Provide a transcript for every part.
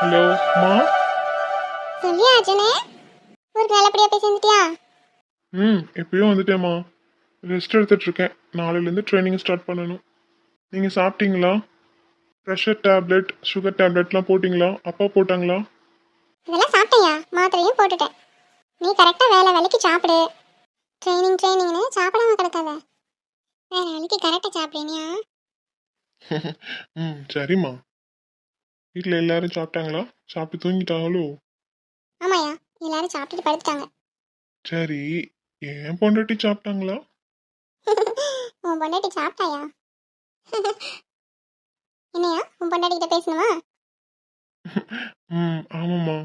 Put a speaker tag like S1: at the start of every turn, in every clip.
S1: Hello மா?
S2: சொல்லியா ஊருக்கு நல்லபடியா போய் சேர்ந்துட்டியா?
S1: ம் எப்பயும் வந்துட்டேம்மா. ரெஸ்ட் எடுத்துட்டு இருக்கேன் நாளையிலேருந்து ட்ரைனிங் ஸ்டார்ட் பண்ணணும். நீங்கள் சாப்பிட்டீங்களா? ப்ரெஷர் டேப்லெட் சுகர் டேப்லெட்லாம் போட்டிங்களா? அப்பா போட்டாங்களா?
S2: இதெல்லாம் சாப்பிட்டியா மாத்திரையும் போட்டுட்டேன். நீ கரெக்டாக வேலை வேலைக்கு சாப்பிடு. ட்ரைனிங் ட்ரைனிங்னு சாப்பிடாம கிடக்காத. வேலைக்கு கரெக்டாக சாப்பிடுனியா
S1: ம் சரிம்மா. வீட்டில் எல்லாரும் சாப்பிட்டாங்களா? சாப்பிட்டு தூங்கிட்டாங்களோ?
S2: ஆமாயா எல்லாரும் சாப்பிட்டுட்டு படுத்துட்டாங்க.
S1: சரி ஏன் பொண்டாட்டி சாப்பிட்டாங்களா?
S2: உன் பொண்டாட்டி சாப்பிட்டாயா? என்னையா உன் பொண்டாட்டி கிட்ட பேசணுமா?
S1: ம் ஆமாம்மா.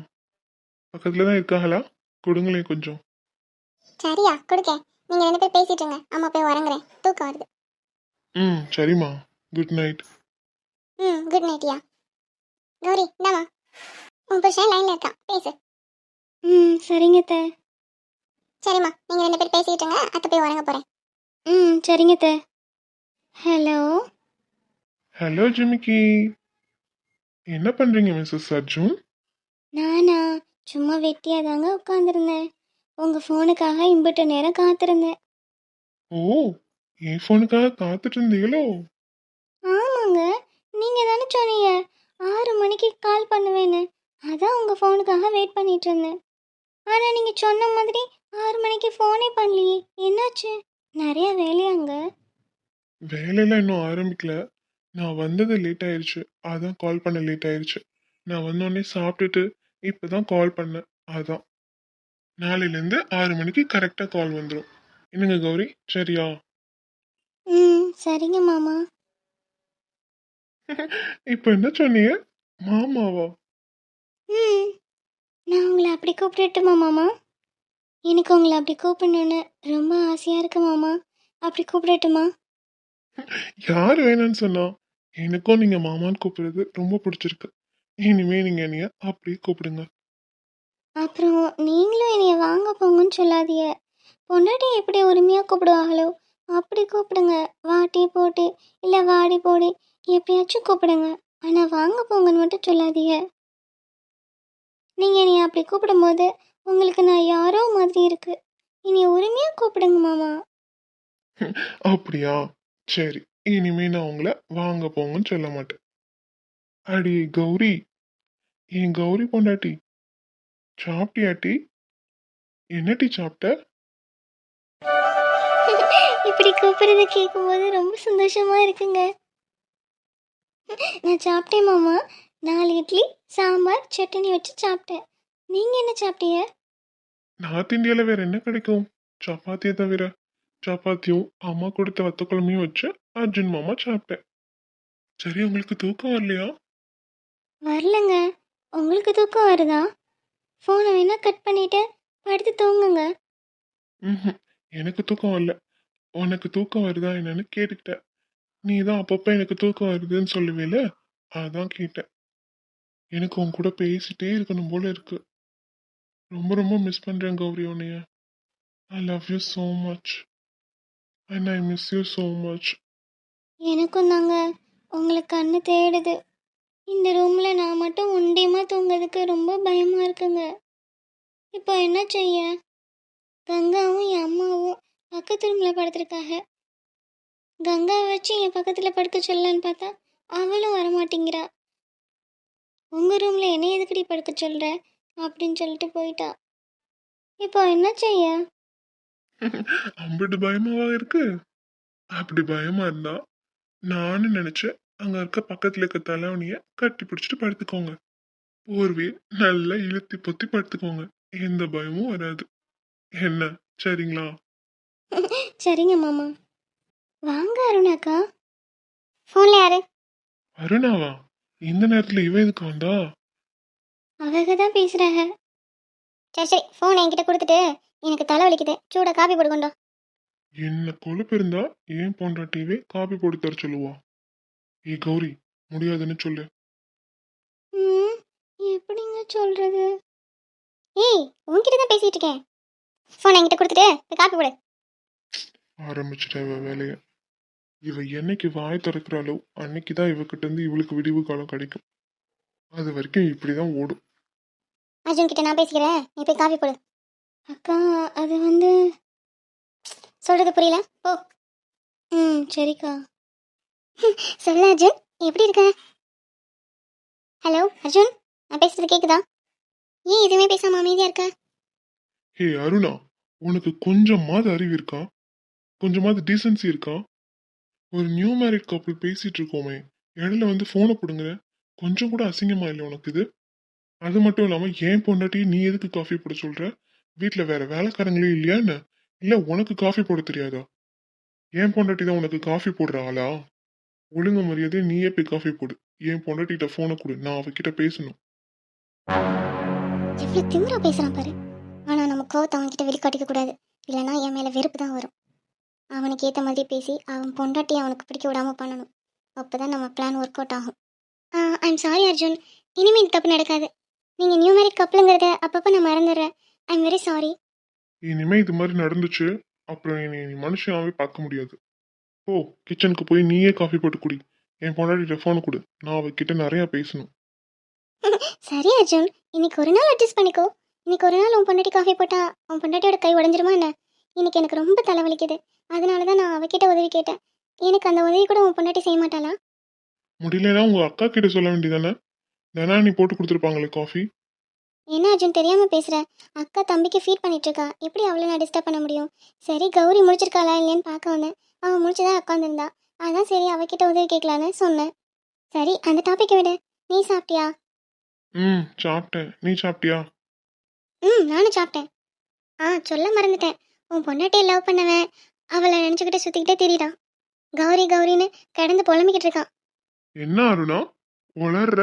S1: பக்கத்தில் தான் இருக்காங்களா? கொடுங்களேன் கொஞ்சம்.
S2: சரியா கொடுக்க நீங்கள் ரெண்டு பேர் பேசிட்டு இருங்க. அம்மா போய் உறங்குறேன். தூக்கம் வருது.
S1: ம் சரிம்மா. குட் நைட்
S2: ம் குட் நைட்யா கௌரி இந்தாம்மா. உன் புருஷன் லைனில் இருக்கான். பேசு. ம் சரிங்க தே சரிம்மா நீங்கள் ரெண்டு பேர் பேசிட்டு இருங்க. அத்தை போய் உறங்க போகிறேன் ம் சரிங்க தே ஹலோ?
S1: ஹலோ ஜிமிக்கி. என்ன பண்ணுறீங்க மிஸ்ஸஸ் அர்ஜுன்?
S2: நானா? சும்மா வெட்டியாக தாங்க உட்காந்துருந்தேன் உங்கள் ஃபோனுக்காக இம்பிட்ட நேரம் காத்திருந்தேன்.
S1: ஓ என் ஃபோனுக்காக காத்துட்டு இருந்தீங்களோ
S2: ஆமாங்க நீங்கள் தானே சொன்னீங்க ஆறு மணிக்கு கால் பண்ணுவேன்னு. அதான் உங்கள் ஃபோனுக்காக வெயிட் பண்ணிட்டு இருந்தேன் ஆனால் நீங்கள் சொன்ன மாதிரி ஆறு மணிக்கு ஃபோனே பண்ணலையே என்னாச்சு? நிறைய வேலையாங்க.
S1: வேலையெல்லாம் இன்னும் ஆரம்பிக்கல. நான் வந்தது லேட் ஆயிருச்சு அதான் கால் பண்ண லேட் ஆயிருச்சு. நான் வந்தோடனே சாப்பிட்டுட்டு இப்பதான் கால் பண்ணேன் அதான். நாளையிலேருந்து ஆறு மணிக்கு கரெக்டாக கால் வந்துடும் என்னங்க கௌரி? சரியா?
S2: ம் சரிங்க மாமா.
S1: இப்போ என்ன சொன்னீங்க? மாமாவா?
S2: ம் நான் உங்களை அப்படி கூப்பிடட்டுமா மாமா? எனக்கு உங்களை அப்படி கூப்பிடணுன்னு ரொம்ப ஆசையாக இருக்கு மாமா. அப்படி கூப்பிடட்டுமா?
S1: யார் வேணும்னு சொன்னா? எனக்கும் நீங்க மாமான்னு கூப்பிடுறது ரொம்ப பிடிச்சிருக்கு. இனிமே நீங்க என்னைய அப்படியே கூப்பிடுங்க.
S2: அப்புறம் நீங்களும் என்னைய வாங்க போங்கன்னு சொல்லாதீங்க. பொண்டாட்டி எப்படி உரிமையாக கூப்பிடுவாங்களோ அப்படி கூப்பிடுங்க. வாட்டி போட்டி இல்லை வாடி போடி எப்படியாச்சும் கூப்பிடுங்க. ஆனால் வாங்க போங்கன்னு மட்டும் சொல்லாதீங்க. நீங்கள் என்னைய அப்படி கூப்பிடும்போது உங்களுக்கு நான் யாரோ மாதிரி இருக்கு. இனி உரிமையாக கூப்பிடுங்க மாமா.
S1: அப்படியா? சரி இனிமே நான் உங்களை வாங்க போங்கன்னு சொல்ல மாட்டேன். அடி கௌரி என் கௌரி பொண்டாட்டி? சாப்பிட்டியாட்டி? என்ன டீ சாப்பிட்ட?
S2: இப்படி கூப்பிடுறத கேட்கும்போது ரொம்ப சந்தோஷமா இருக்குங்க. நான் சாப்பிட்டேன் மாமா. நாலு இட்லி சாம்பார் சட்னி வச்சு சாப்பிட்டேன். நீங்க என்ன சாப்பிட்டீங்க?
S1: நார்த் இந்தியால வேற என்ன கிடைக்கும்? சப்பாத்தியை தவிர. சப்பாத்தியும் அம்மா கொடுத்த வத்த குழம்பையும் வச்சு அர்ஜுன் மாமா சாப்பிட்டேன். சரி உங்களுக்கு தூக்கம் வரலையா?
S2: வரலங்க. உங்களுக்கு தூக்கம் வருதா? ஃபோனை வேணா கட் பண்ணிட்டு படுத்து தூங்குங்க.
S1: ம்ஹும். எனக்கு தூக்கம் வரல. உனக்கு தூக்கம் வருதா என்னன்னு கேட்டுக்கிட்டேன். நீ தான் அப்பப்போ எனக்கு தூக்கம் வருதுன்னு சொல்லுவேல? அதான் கேட்டேன். எனக்கு உன் கூட பேசிட்டே இருக்கணும் போல இருக்கு. ரொம்ப ரொம்ப மிஸ் பண்றேன் கௌரி உன்னைய. I love you so much and I miss you so much
S2: எனக்கும் தாங்க உங்களை கண்ணு தேடுது. இந்த ரூமில் நான் மட்டும் ஒண்டியமாக தூங்குறதுக்கு ரொம்ப பயமாக இருக்குங்க. இப்போ என்ன செய்ய? கங்காவும் என் அம்மாவும் பக்கத்து ரூமில் படுத்திருக்காங்க. கங்காவை வச்சு என் பக்கத்தில் படுக்க சொல்லலான்னு பார்த்தா அவளும் வரமாட்டேங்கிறா. உங்கள் ரூமில் என்ன எதுக்கடி படுக்க சொல்கிற அப்படின்னு சொல்லிட்டு போயிட்டா. இப்போ என்ன செய்ய?
S1: அம்பிட்டு பயமாவா இருக்கு? அப்படி பயமா இருந்தா நானும் நினைச்சேன் அங்க இருக்க பக்கத்துல இருக்க தலைவனிய கட்டி பிடிச்சிட்டு படுத்துக்கோங்க. போர்வையை நல்லா இழுத்தி பொத்தி படுத்துக்கோங்க. எந்த பயமும் வராது. என்ன? சரிங்களா?
S2: சரிங்க மாமா. வாங்க அருணாக்கா ஃபோன்ல யாரு?
S1: அருணாவா? இந்த நேரத்துல இவ எதுக்கு வந்தா?
S2: அவங்க தான் பேசுறாங்க சரி சரி ஃபோன் என்கிட்ட கொடுத்துட்டு எனக்கு தலை வலிக்குது. சூட காபி போட்டு கொண்டோ
S1: என்ன கொழுப்பு இருந்தா ஏன் போன்ற டிவி காப்பி போட்டு தர சொல்லுவா? ஏ கௌரி முடியாதுன்னு சொல்லு.
S2: ம் எப்படிங்க சொல்றது? ஏய் உன்கிட்ட தான் பேசிட்டு இருக்கேன் ஃபோன் என்கிட்ட கொடுத்துட்டு போய் காப்பி போடு.
S1: ஆரம்பிச்சிட்ட இவ வேலைய. இவ என்னைக்கு வாய் திறக்கிறாளோ அன்னைக்கு தான் இவகிட்ட இருந்து இவளுக்கு விடிவு காலம் கிடைக்கும். அது வரைக்கும் இப்படிதான் ஓடும்.
S3: அர்ஜுன் கிட்ட நான் பேசிக்கிறேன். நீ போய் காஃபி போடு. அக்கா அது வந்து சொல்றது புரியல? போ. ம் சரிக்கா. சொல்ல அர்ஜுன். எப்படி இருக்க? ஹலோ அர்ஜுன்? நான் பேசுறது கேக்குதா? ஏன் எதுவுமே பேசாம அமைதியா இருக்க?
S1: ஹே அருணா உனக்கு கொஞ்சமாவது அறிவு இருக்கா? கொஞ்சமாவது டீசன்சி இருக்கா? ஒரு நியூ மேரிட் கப்புள் பேசிட்டு இருக்கோமே இடையில வந்து போனை போடுங்க கொஞ்சம் கூட அசிங்கமா இல்லை உனக்கு இது? அது மட்டும் இல்லாம ஏன் பொண்டாட்டி நீ எதுக்கு காஃபி போட சொல்ற? வீட்டில் வேற வேலைக்காரங்களே இல்லையா என்ன? இல்ல உனக்கு காஃபி போட தெரியாதா? ஏன் பொண்டாட்டி தான் உனக்கு காஃபி போடுற ஆளா? ஒழுங்கு மரியாதை நீயே போய் காஃபி போடு. என் பொண்டாட்டிகிட்ட போனை கொடு. நான் அவகிட்ட பேசணும்.
S3: எவ்வளவு திமிரா பேசுறான் பாரு. ஆனா நம்ம கோவத்தை அவன்கிட்ட வெளிக்காட்டிக்க கூடாது. இல்லைன்னா என் மேல வெறுப்பு தான் வரும். அவனுக்கு ஏத்த மாதிரி பேசி அவன் பொண்டாட்டி அவனுக்கு பிடிக்க விடாம பண்ணணும். அப்பதான் நம்ம பிளான் ஒர்க் அவுட் ஆகும். I'm sorry Arjun. இனிமே இந்த தப்பு நடக்காது. நீங்க நியூ மேரிட் கப்பலுங்கிறத அப்பப்போ நான் மறந்துடுறேன். ஐம் வெரி சாரி
S1: இனிமே இது மாதிரி நடந்துச்சு. அப்புறம் நீ மனுஷனாவே பார்க்க முடியாது. ஓ கிச்சனுக்கு போய் நீயே காஃபி போட்டு குடி. என் பொண்டாட்டிட்ட ஃபோனை கொடு. நான் அவகிட்ட நிறைய பேசணும்.
S3: சரி அர்ஜுன். இன்னைக்கு ஒரு நாள் அட்ஜஸ்ட் பண்ணிக்கோ. இன்னைக்கு ஒரு நாள் உன் பொண்டாட்டி காஃபி போட்டா உன் பொண்டாட்டியோட கை உடஞ்சிருமா என்ன? இன்னைக்கு எனக்கு ரொம்ப தலைவலிக்குது. அதனால தான் நான் அவகிட்ட உதவி கேட்டேன். எனக்கு அந்த உதவி கூட உன் பொண்டாட்டி செய்ய மாட்டாளா?
S1: முடியலன்னா உங்க அக்கா கிட்ட சொல்ல வேண்டியதானே தானே நீ போட்டு கொடுத்துருப்பாங்களே காஃபி
S3: என்ன அர்ஜுன் தெரியாம பேசுற? அக்கா தம்பிக்கு ஃபீட் பண்ணிட்டு இருக்கா. எப்படி அவளை நான் டிஸ்டர்ப் பண்ண முடியும்? சரி கௌரி முடிச்சிருக்காளா இல்லையான்னு பார்க்க வந்தேன். அவன் முடிச்சுதான் உட்காந்துருந்தா அதான் சரி அவகிட்ட உதவி கேட்கலான்னு சொன்னேன். சரி அந்த டாபிக் விடு. நீ சாப்பிட்டியா?
S1: ம் சாப்பிட்டேன். நீ சாப்பிட்டியா?
S3: ம் நானும் சாப்பிட்டேன். ஆ சொல்ல மறந்துட்டேன். உன் பொண்டாட்டியை லவ் பண்ணவன் அவளை நினச்சிக்கிட்டு சுற்றிக்கிட்டே திரியிறான். கௌரி கௌரின்னு கிடந்து புலம்பிக்கிட்டு இருக்கான்.
S1: என்ன அருணா? உளர்ற?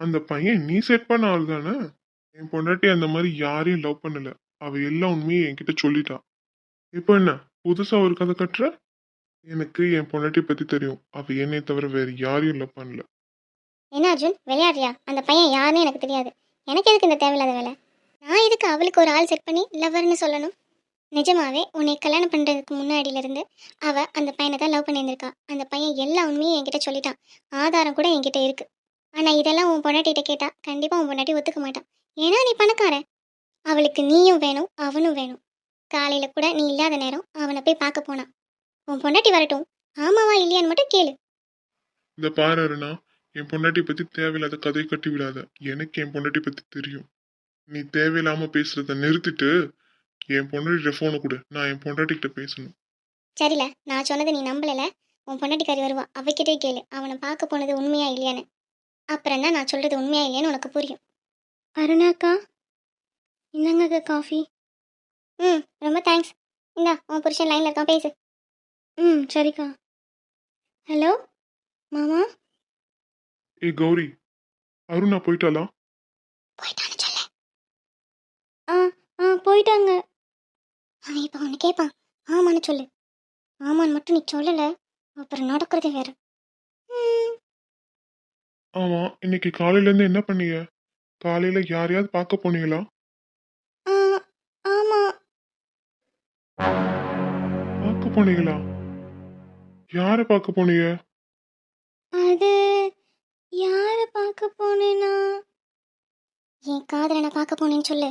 S1: அந்த பையன் நீ செட் பண்ண ஆள் தானே? என் பொண்டாட்டி அந்த மாதிரி யாரையும் லவ் பண்ணல. அவ எல்லா உண்மையும் என்கிட்ட சொல்லிட்டா. இப்போ என்ன? புதுசா ஒரு கதை கட்டுற? எனக்கு என் பொண்டாட்டி பத்தி தெரியும். அவ என்னை தவிர வேற யாரையும் லவ் பண்ணல.
S3: என்ன அர்ஜுன்? விளையாடுறியா? அந்த பையன் யாருன்னு எனக்கு தெரியாது. எனக்கு எதுக்கு இந்த தேவையில்லாத வேலை? நான் எதுக்கு அவளுக்கு ஒரு ஆள் செட் பண்ணி லவ்வர்னு சொல்லணும்? நிஜமாவே உன்னை கல்யாணம் பண்ணுறதுக்கு முன்னாடியிலேருந்து அவள் அந்த பையனை தான் லவ் பண்ணியிருந்திருக்கா. அந்த பையன் எல்லா உண்மையும் என்கிட்ட சொல்லிட்டான். ஆதாரம் கூட என்கிட்ட இருக்குது ஆனால் இதெல்லாம் உன் பொண்டாட்டிகிட்ட கேட்டால் கண்டிப்பாக உன் பொண்டாட்டி ஒத்துக்க மாட்டான் ஏன்னா நீ பணக்காரன். அவளுக்கு நீயும் வேணும் அவனும் வேணும். காலையில கூட நீ இல்லாத நேரம் அவனை போய் பார்க்க போனான் உன் பொண்டாட்டி வரட்டும். ஆமாவா இல்லையான்னு மட்டும் கேளு.
S1: இந்த பாரு அருணா என் பொண்டாட்டி பத்தி தேவையில்லாத கதை கட்டி விடாத. எனக்கு என் பொண்டாட்டி பத்தி தெரியும். நீ தேவையில்லாம பேசுறத நிறுத்திட்டு என் பொண்டாட்டிட்ட போனை கொடு. நான் என் பொண்டாட்டிகிட்ட பேசணும்.
S3: சரில நான் சொன்னதை நீ நம்பலல. உன் பொண்டாட்டிக்காரி வருவா. அவகிட்டே கேளு. அவனை பார்க்க போனது உண்மையா இல்லையான்னு. அப்புறம் தான் நான் சொல்றது உண்மையா இல்லையான்னு உனக்கு புரியும். அருணாக்கா இந்தாங்க காஃபி ம் ரொம்ப தேங்க்ஸ் இந்தா உன் புருஷன் லைனில் இருக்கான் பேசு. ம் சரிக்கா. ஹலோ மாமா?
S1: ஏய் கௌரி அருணா போயிட்டாளா?
S3: போயிட்டான்னு சொல்ல. ஆ ஆ போயிட்டாங்க. அவன் இப்போ ஒன்று கேட்பான் ஆமான்னு சொல்லு. ஆமான்னு மட்டும் நீ சொல்லலை. அப்புறம் நடக்கிறது வேற. ம்.
S1: ஆமா இன்னைக்கு காலையில இருந்து என்ன பண்ணீங்க காலையில யாரையாவது பார்க்க போனீங்களா
S3: ஆ ஆமா
S1: பார்க்க போனீங்களா? யாரை பார்க்க போனீங்க?
S3: அது யாரை பார்க்க போனேன்னா என் காதலனை பார்க்க போனேன்னு சொல்லு.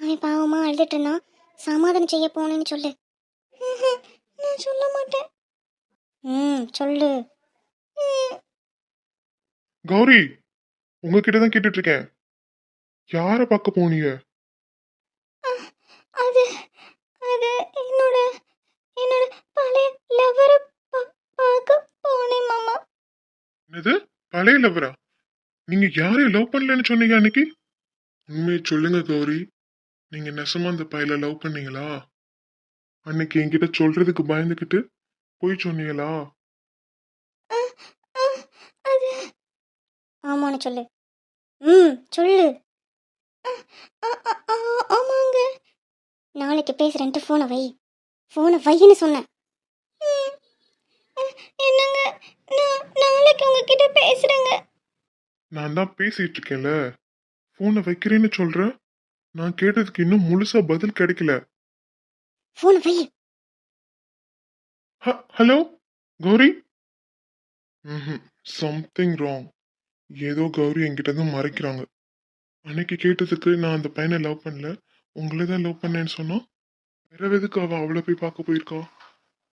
S3: அவன் பாவமா அழுதுட்டு இருந்தான். சமாதானம் செய்ய போனேன்னு சொல்லு. நான் சொல்ல மாட்டேன். ம் சொல்லு.
S1: கௌரி உங்ககிட்ட தான் கேட்டுட்டு இருக்கேன். யாரை பார்க்க போனீங்க
S3: அது அது என்னோட என்னோட பழைய லவரை பார்க்க போனேன் மாமா
S1: என்னது? பழைய லவரா நீங்க யாரையும் லவ் பண்ணலன்னு சொன்னீங்க அன்னைக்கு? உண்மையை சொல்லுங்க கௌரி. நீங்க நெசமா அந்த பையல லவ் பண்ணீங்களா? அன்னைக்கு என்கிட்ட சொல்றதுக்கு பயந்துக்கிட்டு போய் சொன்னீங்களா?
S3: ஆமான்னு சொல்லு. ம் சொல்லு. ஆமாங்க. நாளைக்கு பேசுறேன்ட்டு ஃபோனை வை. ஃபோனை வைன்னு சொன்னேன் ம். அ- என்னங்க நான் நாளைக்கு உங்ககிட்ட பேசுறேங்க.
S1: நான் தான் பேசிட்டு இருக்கேன்ல போனை வைக்கிறேன்னு சொல்றேன் நான் கேட்டதுக்கு இன்னும் முழுசா பதில் கிடைக்கல.
S3: ஃபோனை வை.
S1: ஹலோ? கௌரி? சம்திங் ராங் ஏதோ கௌரி என்கிட்ட இருந்து மறைக்கிறாங்க. அன்னைக்கு கேட்டதுக்கு நான் அந்த பையனை லவ் பண்ணல. உங்களை தான் லவ் பண்ணேன்னு சொன்னா? வேற எதுக்கு அவ அவளை போய் பார்க்க போயிருக்கா?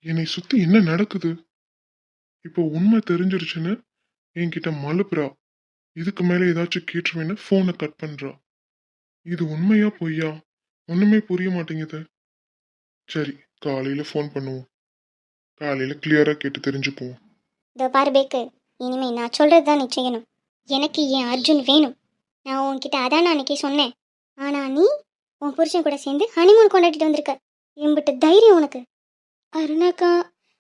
S1: என்னை சுத்தி என்ன நடக்குது? இப்போ உண்மை தெரிஞ்சிருச்சுன்னு என்கிட்ட மலுப்புறா. இதுக்கு மேலே ஏதாச்சும் கேட்டுருவேன்னு ஃபோனை கட் பண்ணுறா இது உண்மையா பொய்யா? ஒன்றுமே புரிய மாட்டேங்குது. சரி காலையில் ஃபோன் பண்ணுவோம். காலையில் கிளியராக கேட்டு தெரிஞ்சுக்குவோம்
S2: இதோ பாரு பேக்கு இனிமே நான் சொல்கிறது தான் நீ செய்யணும். எனக்கு என் அர்ஜுன் வேணும். நான் உன்கிட்ட அதான் நான் அன்னைக்கு சொன்னேன். ஆனால் நீ உன் புருஷன் கூட சேர்ந்து ஹனிமூன் கொண்டாடிட்டு வந்திருக்க. எம்பிட்டு தைரியம் உனக்கு. அருணாக்கா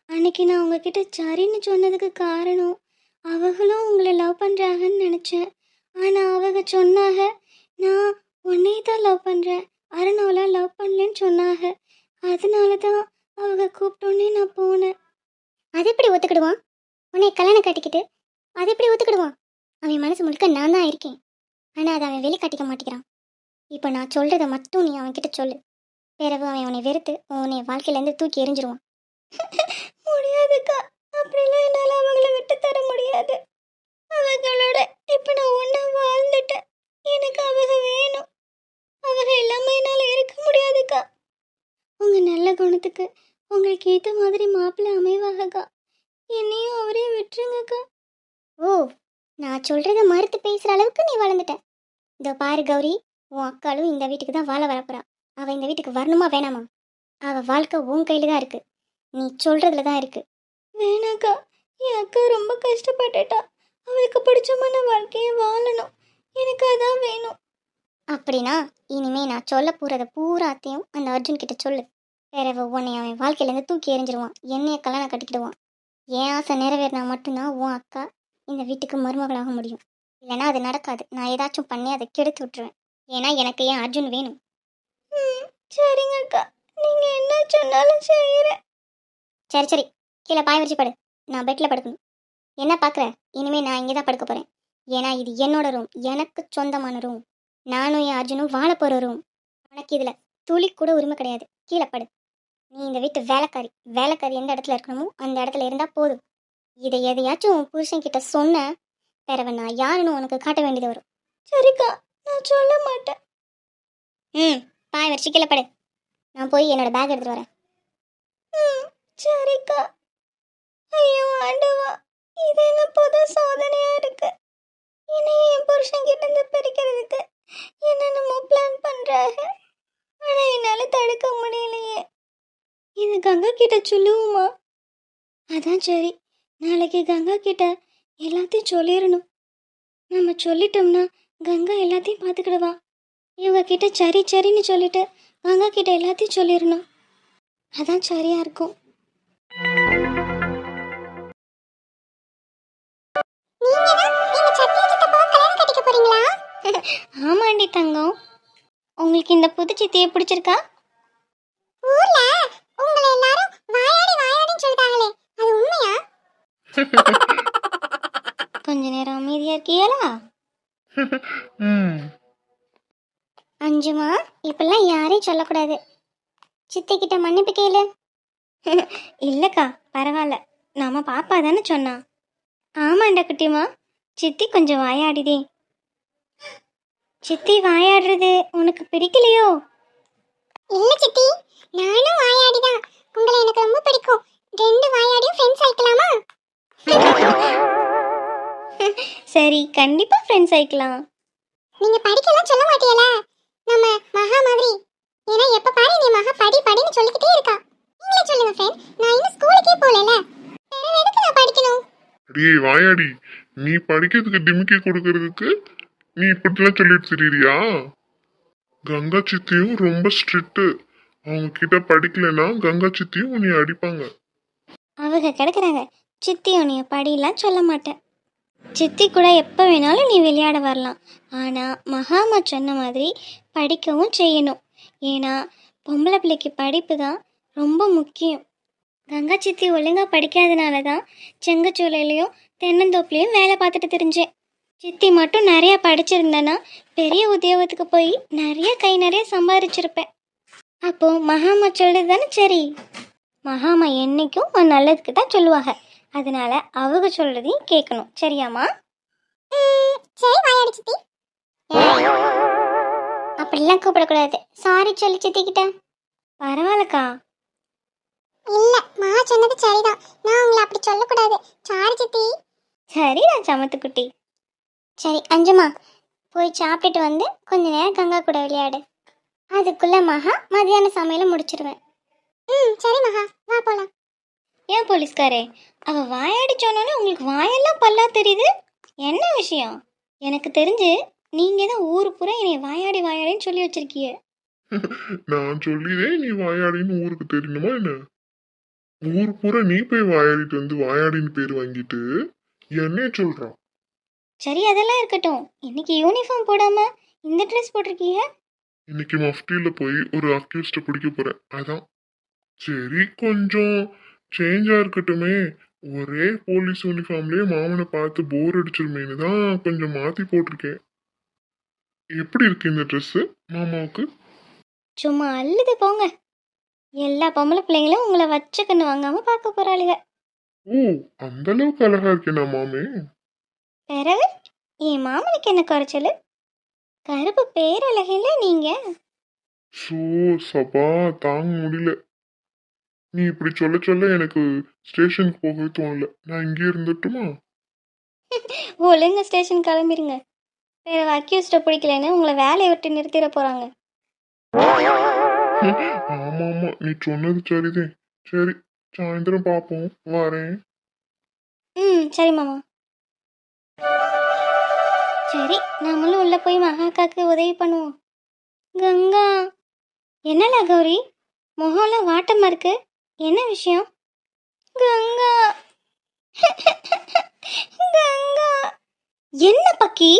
S2: அன்னைக்கு நான் உங்ககிட்ட சரின்னு சொன்னதுக்கு காரணம் அவங்களும் உங்களை லவ் பண்ணுறாங்கன்னு நினச்சேன். ஆனால் அவங்க சொன்னாங்க நான் உன்னை தான் லவ் பண்ணுறேன் அருணாவெலாம் லவ் பண்ணலன்னு சொன்னாங்க. அதனால தான் அவங்க கூப்பிட்டோன்னே நான் போனேன். அது எப்படி ஒத்துக்கிடுவான்? உன்னை கல்யாணம் கட்டிக்கிட்டு அது எப்படி ஒத்துக்கிடுவான்? அவன் மனசு முழுக்க நான் தான் இருக்கேன். ஆனால் அதை அவன் வெளிக்காட்டிக்க மாட்டேங்கிறான். இப்போ நான் சொல்கிறத மட்டும் நீ அவன்கிட்ட சொல்லு. பிறகு அவன் உன்னை வெறுத்து உன்னை வாழ்க்கையிலேருந்து தூக்கி எறிஞ்சிருவான். முடியாதுக்கா. அப்படிலாம் என்னால் அவங்கள விட்டு தர முடியாது. அவங்களோட இப்போ நான் ஒன்றா வாழ்ந்துட்டேன். எனக்கு அவங்க வேணும். அவங்க எல்லாமே என்னால் இருக்க முடியாதுக்கா. உங்கள் நல்ல குணத்துக்கு உங்களுக்கு ஏற்ற மாதிரி மாப்பிள்ளை அமைவாகக்கா. என்னையும் அவரே விட்டுருங்கக்கா. ஓ நான் சொல்கிறத மறுத்து பேசுகிற அளவுக்கு நீ வளர்ந்துட்ட. இதோ பாரு கௌரி உன் அக்காளும் இந்த வீட்டுக்கு தான் வாழ வரப்போறா. அவள் இந்த வீட்டுக்கு வரணுமா வேணாமா? அவள் வாழ்க்கை உன் கையில் தான் இருக்குது நீ சொல்கிறதுல தான் இருக்கு. வேணாக்கா என் அக்கா ரொம்ப கஷ்டப்பட்டுட்டா. அவளுக்கு பிடிச்சமான வாழ்க்கையை வாழணும். எனக்கு அதான் வேணும். அப்படின்னா இனிமே நான் சொல்ல போகிறத பூராத்தையும் அந்த அர்ஜுன் கிட்ட சொல்லு. பிறகு உன்னை அவன் வாழ்க்கையிலேருந்து தூக்கி எறிஞ்சிருவான். என்னைய கல்யாணம் கட்டிக்கிடுவான். என் ஆசை நிறைவேறினா மட்டும்தான் உன் அக்கா இந்த வீட்டுக்கு மருமகளாக முடியும். இல்லைன்னா அது நடக்காது. நான் ஏதாச்சும் பண்ணி அதை கெடுத்து விட்டுருவேன். ஏன்னா எனக்கு என் அர்ஜுன் வேணும். சரிங்க அக்கா நீங்கள் என்ன சொன்னாலும் செய்கிறேன் சரி சரி. கீழே பாய் வச்சு படு. நான் பெட்டில் படுக்கணும். என்ன பார்க்குற இனிமேல் நான் இங்கே தான் படுக்க போகிறேன் ஏன்னா இது என்னோட ரூம் எனக்கு சொந்தமான ரூம் நானும் என் அர்ஜுனும் வாழ போகிற ரூம் உனக்கு இதில் துளி கூட உரிமை கிடையாது. கீழே படு. நீ இந்த வீட்டு வேலைக்காரி. வேலைக்காரி எந்த இடத்துல இருக்கணுமோ அந்த இடத்துல இருந்தால் போதும். இதை எதையாச்சும் உன் புருஷன் கிட்ட சொன்ன பிறவை நான் யாருன்னு உனக்கு காட்ட வேண்டியது வரும். சரிக்கா நான் சொல்ல மாட்டேன். ம் பாய் வச்சு கீழே படு. நான் போய் என்னோட பேக் எடுத்துகிட்டு வரேன். ம். சரிக்கா ஐயோ ஆண்டவா இது என்ன புது சோதனையா இருக்கு? என்னை என் புருஷன் கிட்ட இருந்து பிரிக்கிறதுக்கு என்னென்னமோ பிளான் பண்றாங்க. ஆனா என்னால தடுக்க முடியலையே. இது கங்கா கிட்ட சொல்லுவோமா? அதான் சரி. நாளைக்கு கங்கா கிட்ட எல்லாத்தையும் சொல்லிடணும். நம்ம சொல்லிட்டோம்னா கங்கா எல்லாத்தையும் பார்த்துக்கிடுவா. இவங்க கிட்ட சரி சரின்னு சொல்லிட்டு கங்கா கிட்ட எல்லாத்தையும் சொல்லிடணும். அதான் சரியா இருக்கும். ஆமாண்டி தங்கம். உங்களுக்கு இந்த புது சித்தியை பிடிச்சிருக்கா? ஊர்ல உங்களை எல்லாரும் வாயாடி வாயாடின்னு சொல்றாங்களே அது உண்மையா? கொஞ்ச நேரம் அமைதியா இருக்கியலா
S1: ம்.
S2: அஞ்சுமா இப்பெல்லாம் யாரையும் சொல்லக்கூடாது. சித்தி கிட்ட மன்னிப்பு கேளு. இல்லக்கா பரவாயில்ல. நாம பாப்பா தானே சொன்னா. ஆமாண்டா குட்டிமா. சித்தி கொஞ்சம் வாயாடிதே. சித்தி வாயாடுறது உனக்கு பிடிக்கலையோ? இல்ல சித்தி நானும் வாயாடிதான். உங்களை எனக்கு ரொம்ப பிடிக்கும். ரெண்டு வாயாடியும் ஃப்ரெண்ட்ஸ் ஆயிக்கலாமா? சரி கண்டிப்பா ஃப்ரெண்ட்ஸ் ஆயிக்கலாம். நீங்க படிக்கலாம் சொல்ல மாட்டீங்களா நம்ம மகா மாதிரி. ஏன்னா எப்ப பாரு நீ மகா படி படின்னு சொல்லிக்கிட்டே இருக்கா. நீங்களே சொல்லுங்க ஃப்ரெண்ட் நான் இன்னும் ஸ்கூலுக்கே போகல வேற எதுக்கு நான் படிக்கணும்?
S1: அடியே வாயாடி. நீ படிக்கிறதுக்கு டிமிக்கி கொடுக்கறதுக்கு நீ இப்படிலாம் சொல்லிட்டு திரியிறியா? கங்கா சித்தியும் ரொம்ப ஸ்ட்ரிக்ட் அவங்க கிட்ட படிக்கலைன்னா கங்கா சித்தியும் உன்னை அடிப்பாங்க.
S2: அவங்க கிடக்குறாங்க. சித்தி உன்னைய படிலாம் சொல்ல மாட்டேன் சித்தி கூட எப்போ வேணாலும் நீ விளையாட வரலாம். ஆனால் மகாமா சொன்ன மாதிரி படிக்கவும் செய்யணும். ஏன்னா பொம்பளை பிள்ளைக்கு படிப்பு தான் ரொம்ப முக்கியம். கங்கா சித்தி ஒழுங்காக படிக்காதனால தான் செங்கச்சூளையிலையும் தென்னந்தோப்புலையும் வேலை பார்த்துட்டு தெரிஞ்சேன். சித்தி மட்டும் நிறையா படிச்சிருந்தேன்னா பெரிய உத்தியோகத்துக்கு போய் நிறைய கை நிறைய சம்பாதிச்சிருப்பேன் அப்போ மகாமா சொல்றது தானே சரி? மகாமா என்னைக்கும் உன் நல்லதுக்கு தான் சொல்லுவாங்க. அதனால அவங்க சொல்றதையும் கேட்கணும். சரியாம்மா? அப்படிலாம் கூப்பிடக்கூடாது. சாரி சொல்லி சித்திக்கிட்ட. பரவாயில்லக்கா.
S3: இல்ல மா சொன்னது சரிதான். நான் உங்களை அப்படி சொல்லக்கூடாது. சாரி சித்தி.
S2: சரி நான் சமத்துக்குட்டி. சரி அஞ்சுமா. போய் சாப்பிட்டுட்டு வந்து கொஞ்ச நேரம் கங்கா கூட விளையாடு. அதுக்குள்ள மகா மதியான சமையலை முடிச்சிருவேன்.
S3: ம் சரி மகா. வா போலாம்.
S2: ஏன் போலீஸ்காரே? அவ வாயாடி சொன்னோன்னே உங்களுக்கு வாயெல்லாம் பல்லா தெரியுது? என்ன விஷயம்? எனக்கு தெரிஞ்சு நீங்க தான் ஊரு பூரா என்னை வாயாடி வாயாடின்னு சொல்லி வச்சிருக்கீங்க.
S1: நான் சொல்லிதே நீ வாயாடின்னு ஊருக்கு தெரியணுமா என்ன? ஊர் பூரா நீ போய் வாயாடிட்டு வந்து வாயாடின்னு பேர் வாங்கிட்டு என்னைய சொல்றான்
S2: சரி அதெல்லாம் இருக்கட்டும். இன்னைக்கு யூனிஃபார்ம் போடாம இந்த ட்ரெஸ் போட்டிருக்கீங்க?
S1: இன்னைக்கு மஃப்டியில் போய் ஒரு அக்யூஸ்ட பிடிக்க போறேன். அதான். சரி கொஞ்சம் சேஞ்சா இருக்கட்டுமே. ஒரே போலீஸ் யூனிஃபார்ம்லயே மாமனை பார்த்து போர் அடிச்சிருமேனு தான் கொஞ்சம் மாத்தி போட்டிருக்கேன். எப்படி இருக்கு இந்த Dress மாமாவுக்கு?
S2: சும்மா அள்ளுது போங்க. எல்லா பொம்பளை பிள்ளைங்களும் உங்களை வச்ச கண்ணு வாங்காம பார்க்க போறாளுங்க
S1: ஓ அந்த அளவுக்கு அழகா இருக்கேனா மாமே?
S2: பிறகு என் மாமனுக்கு என்ன குறைச்சல்? கருப்பு பேரழகில நீங்க?
S1: ஸோ சபா தாங்க முடியல. நீ இப்படி சொல்ல சொல்ல எனக்கு ஸ்டேஷனுக்கு போகவே தோணல. நான் இங்கே இருந்துட்டுமா?
S2: ஒழுங்க ஸ்டேஷன் கிளம்பிருங்க. வேற அக்யூஸ்ட பிடிக்கலன்னு உங்களை வேலையை விட்டு நிறுத்திட போறாங்க.
S1: ஆமா ஆமா. நீ சொன்னது சரிதான் சரி சாயந்தரம் பார்ப்போம் வரேன்.
S2: ம் சரி மாமா. சரி நாமளும் உள்ள போய் மகாக்காக்கு உதவி பண்ணுவோம். கங்கா என்னடா கௌரி? முகம்லாம் வாட்டமா இருக்கு. என்ன விஷயம்? கங்கா. கங்கா. என்ன பக்கி?